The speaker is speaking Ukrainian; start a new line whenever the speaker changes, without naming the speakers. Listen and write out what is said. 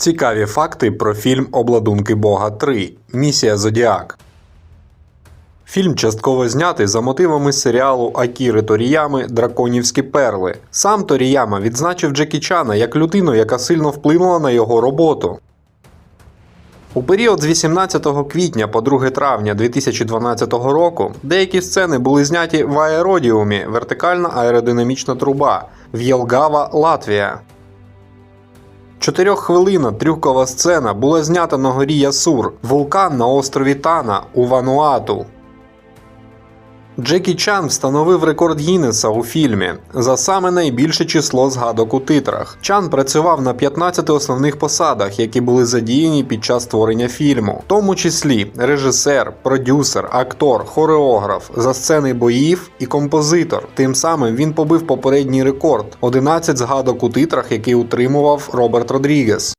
Цікаві факти про фільм Обладунки Бога 3. Місія Зодіак. Фільм частково знятий за мотивами серіалу Акіри Торіями Драконівські перли. Сам Торіяма відзначив Джекі Чана як людину, яка сильно вплинула на його роботу. У період з 18 квітня по 2 травня 2012 року деякі сцени були зняті в аеродіумі вертикальна аеродинамічна труба в Єлгава, Латвія. Чотирьоххвилинна трюкова сцена була знята на горі Ясур, вулкан на острові Тана у Вануату. Джекі Чан встановив рекорд Гіннеса у фільмі за саме найбільше число згадок у титрах. Чан працював на 15 основних посадах, які були задіяні під час створення фільму, в тому числі режисер, продюсер, актор, хореограф, за сцени боїв і композитор. Тим самим він побив попередній рекорд 11 згадок у титрах, який утримував Роберт Родрігес.